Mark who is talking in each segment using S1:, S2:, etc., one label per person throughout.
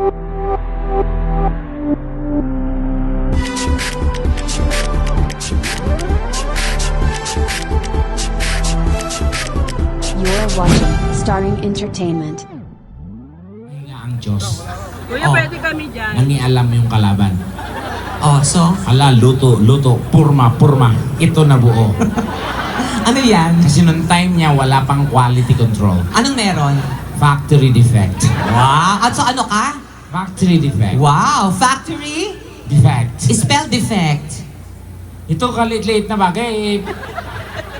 S1: You're watching Starring Entertainment.
S2: Nga ang Diyos.
S3: Kuya,
S2: Oh.
S3: pwede kami dyan.
S2: Nangialam yung kalaban.
S4: Oh, so,
S2: Ala, luto, luto, purma, purma. Ito na buo.
S4: ano yan?
S2: Kasi nung time niya, wala pang quality control.
S4: Anong meron?
S2: Factory defect.
S4: Wow! At so ano ka?
S2: Factory defect.
S4: Wow! Factory?
S2: Defect.
S4: Spell defect.
S2: Ito kalit-liit na bagay. eh,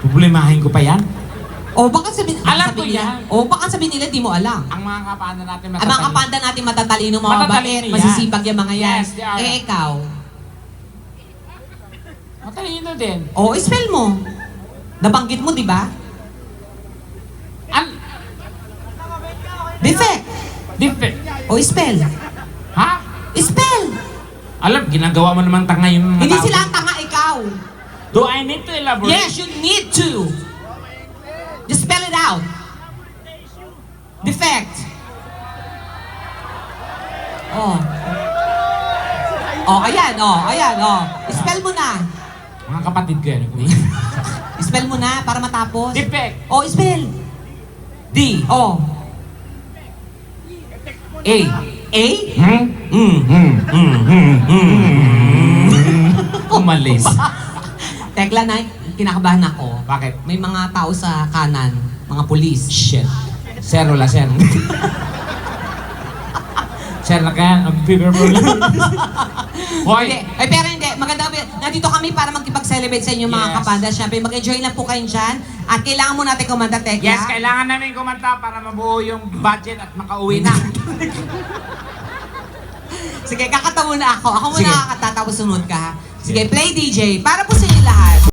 S2: Problemahin ko pa yan.
S4: O baka sabihin,
S2: Alam ko
S4: sabihin nila,
S2: yan.
S4: O baka sabihin nila, di mo alam.
S2: Ang mga kapanda natin
S4: Ang mga kapanda natin matatalino mga
S2: Matatalino yan.
S4: masisipag yung mga yan.
S2: Yes, they are.
S4: Eh, ikaw.
S2: Matalino din.
S4: O, spell mo. Nabanggit mo, di ba?
S2: Al
S4: Defect. O, spell.
S2: Ha?
S4: Spell.
S2: Alam, ginagawa mo naman tanga yung mga
S4: Hindi
S2: tao.
S4: sila ang tanga, ikaw.
S2: Do I need to elaborate?
S4: Yes, you need to. Just spell it out. Defect. Oh. Oh, ayan, oh, ayan, oh. Spell mo na.
S2: Mga kapatid ko yan.
S4: Spell mo na para matapos.
S2: defect.
S4: Oh, spell.
S2: D.
S4: Oh.
S2: A.
S4: A?
S2: Hmm? Hmm, hmm, hmm, hmm. Umalis.
S4: Tekla na, kinakabahan ako.
S2: Bakit?
S4: May mga tao sa kanan, mga pulis.
S2: Shit. Sir, wala sir. Na kaya, ang paper mo lang. Hoy!
S4: Hindi. Ay, pero hindi. Maganda kami. Nandito kami para magkipag-celebrate sa inyo mga
S2: Yes.
S4: kapanda. Siyempre, mag-enjoy lang po kayo dyan. At kailangan mo natin kumanda, Tekla.
S2: Yes, kailangan namin kumanta para mabuo yung budget at makauwi na.
S4: Sige, kakatawa na ako. Ako muna
S2: Sige.
S4: kakata, tapos sunod ka. ha? Sige, play DJ. Para po sa inyo lahat.